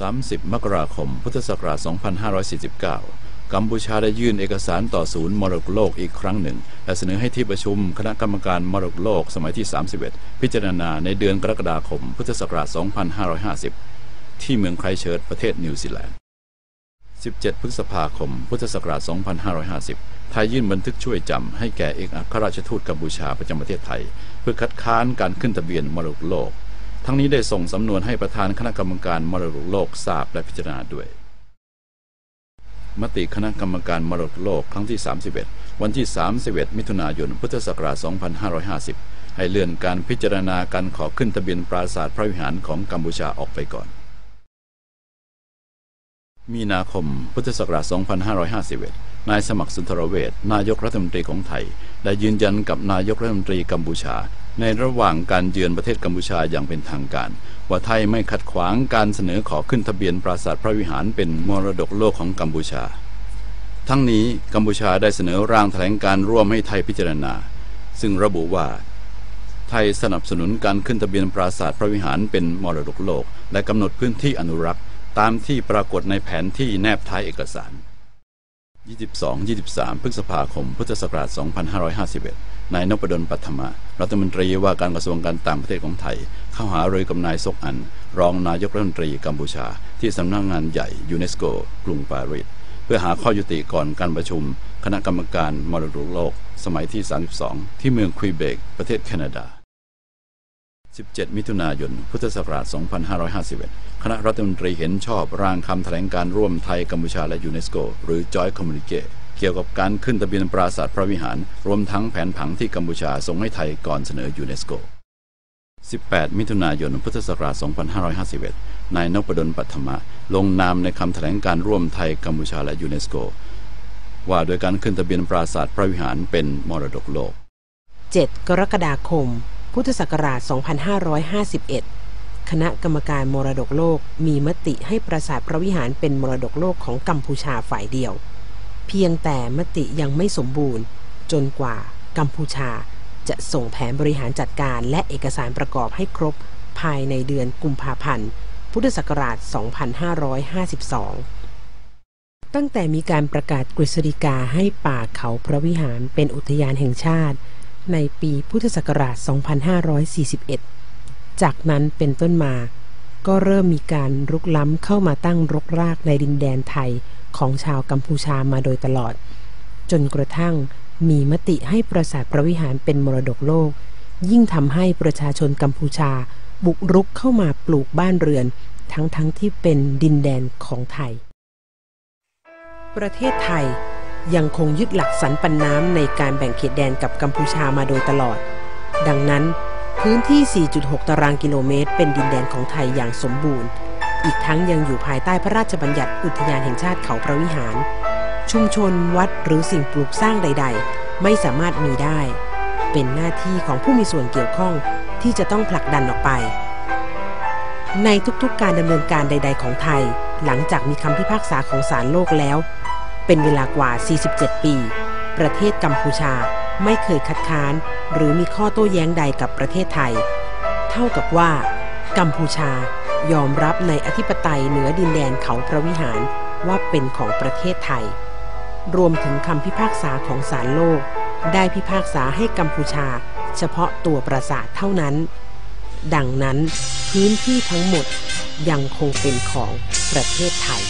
30 มกราคม พุทธศักราช 2549 กัมพูชาได้ยื่นเอกสารต่อศูนย์มรดกโลกอีกครั้งหนึ่ง และเสนอให้ที่ประชุมคณะกรรมการมรดกโลกสมัยที่ 31 พิจารณาในเดือนกรกฎาคม พุทธศักราช 2550 ที่เมืองไครเชิร์ตประเทศนิวซีแลนด์ 17 พฤษภาคม พุทธศักราช 2550 ไทยยื่นบันทึกช่วยจำให้แก่เอกอัครราชทูตกัมพูชาประจำประเทศไทย เพื่อคัดค้านการขึ้นทะเบียนมรดกโลก ทั้งนี้ได้ส่งสำนวนให้ประธานคณะกรรมการมรดกโลกทราบและพิจารณาด้วย มติคณะกรรมการมรดกโลกครั้งที่ 31 วันที่ 31 มิถุนายน พุทธศักราช 2550 ให้เลื่อนการพิจารณาการขอขึ้นทะเบียนปราสาทพระวิหารของกัมพูชาออกไปก่อน มีนาคม พุทธศักราช 2551นายสมัครสุนทรเวชนายกรัฐมนตรีของไทย ได้ยืนยันกับนายกรัฐมนตรีกัมพูชา ในระหว่างการเยือนประเทศกัมพูชาอย่างเป็นทางการ ว่าไทยไม่ขัดขวางการเสนอขอขึ้นทะเบียนปราสาทพระวิหารเป็นมรดกโลกของกัมพูชา ทั้งนี้กัมพูชาได้เสนอร่างแถลงการร่วมให้ไทยพิจารณา ซึ่งระบุว่า ไทยสนับสนุนการขึ้นทะเบียนปราสาทพระวิหารเป็นมรดกโลก และกำหนดพื้นที่อนุรักษ์ตามที่ปรากฏในแผนที่แนบท้ายเอกสาร 22-23 พฤษภาคม พุทธศักราช 2551 นายนพดลปัทมะรัฐมนตรีว่าการกระทรวงการต่างประเทศของไทย เข้าหารือกับนายซกอัน รองนายกรัฐมนตรีกัมพูชา ที่สำนักงงานใหญ่ยูเนสโกกรุงปารีสเพื่อหาข้อยุติก่อนการประชุม คณะกรรมการมรดกโลก สมัยที่ 32 ที่เมืองควีเบกประเทศแคนาดา 17 มิถุนายน พุทธศักราช 2551 คณะรัฐมนตรีเห็นชอบร่างคำแถลงการร่วมไทยกัมพูชาและยูเนสโก หรือ Joint Communique เก เกี่ยวกับการขึ้นทะเบียนปราสาทพระวิหาร รวมทั้งแผนผังที่กัมพูชาส่งให้ไทยก่อนเสนอยูเนสโก 18 มิถุนายน พุทธศักราช 2551 นายนพดลปัทมะ ลงนามในคำแถลงการร่วมไทยกัมพูชาและยูเนสโก ว่าโดยการขึ้นทะเบียนปราสาทพระวิหารเป็นมรดกโลก 7 กรกฎาคม พุทธศักราช 2551คณะกรรมการมรดกโลกมีมติให้ปราสาทพระวิหารเป็นมรดกโลกของกัมพูชาฝ่ายเดียว เพียงแต่มติยังไม่สมบูรณ์ จนกว่ากัมพูชาจะส่งแผนบริหารจัดการและเอกสารประกอบให้ครบภายในเดือนกุมภาพันธ์ พุทธศักราช 2552 ตั้งแต่มีการประกาศกฤษฎีกาให้ป่าเขาพระวิหารเป็นอุทยานแห่งชาติ ในปีพุทธศักราช 2541 จากนั้นเป็นต้นมา ก็เริ่มมีการรุกล้ำเข้ามาตั้งรกรากในดินแดนไทย ของชาวกัมพูชามาโดยตลอด จนกระทั่งมีมติให้ปราสาทพระวิหารเป็นมรดกโลก ยิ่งทำให้ประชาชนกัมพูชา บุกรุกเข้ามาปลูกบ้านเรือน ทั้งๆทที่เป็นดินแดนของไทย ประเทศไทยยังคงยึดหลักสันปันน้ำในการแบ่งเขตแดนกับกัมพูชามาโดยตลอด ดังนั้นพื้นที่ 4.6 ตารางกิโลเมตร เป็นดินแดนของไทยอย่างสมบูรณ์ อีกทั้งยังอยู่ภายใต้พระราชบัญญัติอุทยานแห่งชาติเขาพระวิหาร ชุมชนวัดหรือสิ่งปลูกสร้างใด ๆ ไม่สามารถมีได้ เป็นหน้าที่ของผู้มีส่วนเกี่ยวข้องที่จะต้องผลักดันออกไป ในทุกๆการดำเนินการใด ๆ ของไทย หลังจากมีคำพิพากษาของศาลโลกแล้ว เป็นเวลากว่า 47 ปี ประเทศกัมพูชาไม่เคยคัดค้าน หรือมีข้อโต้แย้งใดกับประเทศไทย เท่ากับว่า กัมพูชา ยอมรับในอธิปไตยเหนือดินแดนเขาพระวิหารว่าเป็นของประเทศไทย รวมถึงคำพิพากษาของศาลโลก ได้พิพากษาให้กัมพูชา เฉพาะตัวปราสาทเท่านั้น ดังนั้นพื้นที่ทั้งหมดยังคงเป็นของประเทศไทย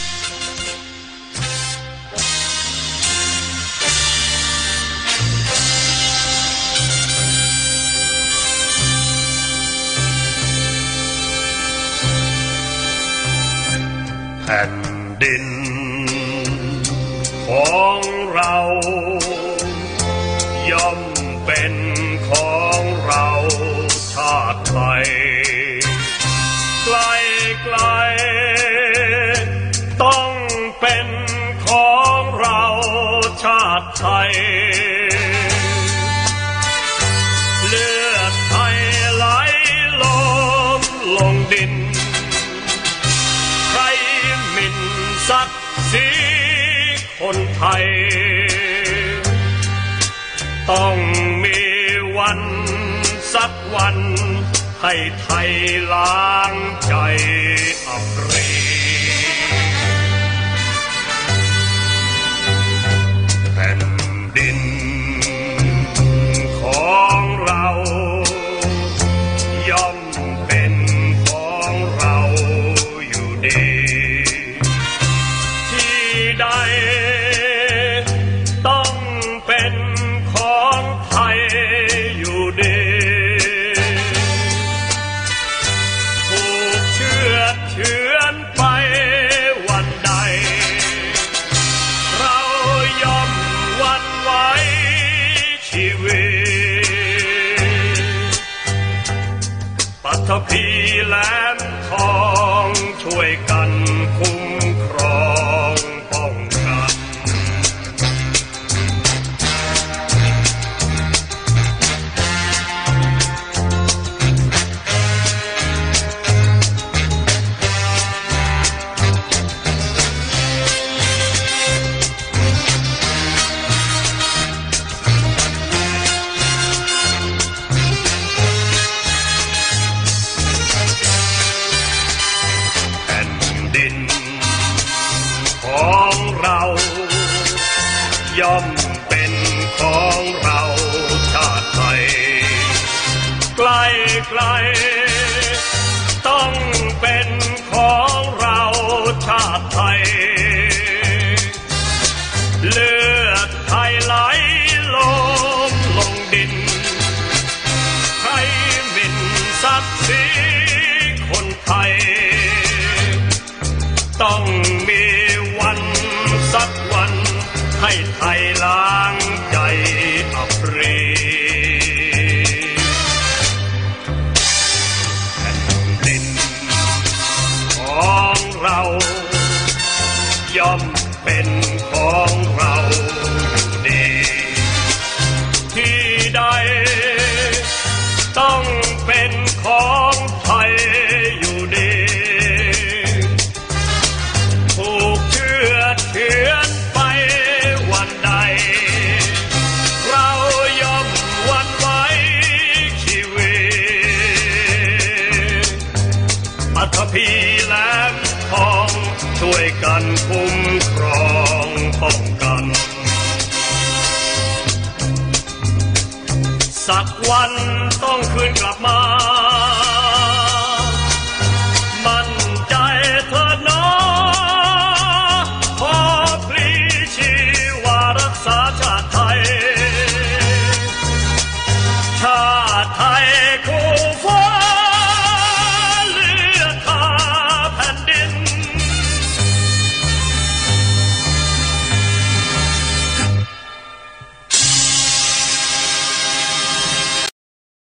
ผ่นดิน ของเราย่อมเป็นของเราชาติไทยไกลไกลๆต้องเป็นของเราชาติไทย ทย ต้องมีวันสักวัน ให้ไทยล้างใจอับเรแผ่นดิน ทพีแหลมทองช่วยกันคู fly ช่วยกันคุ้มครองป้องกัน สักวันต้องคืนกลับมามั่นใจเธอนอขอพลีชาติไทย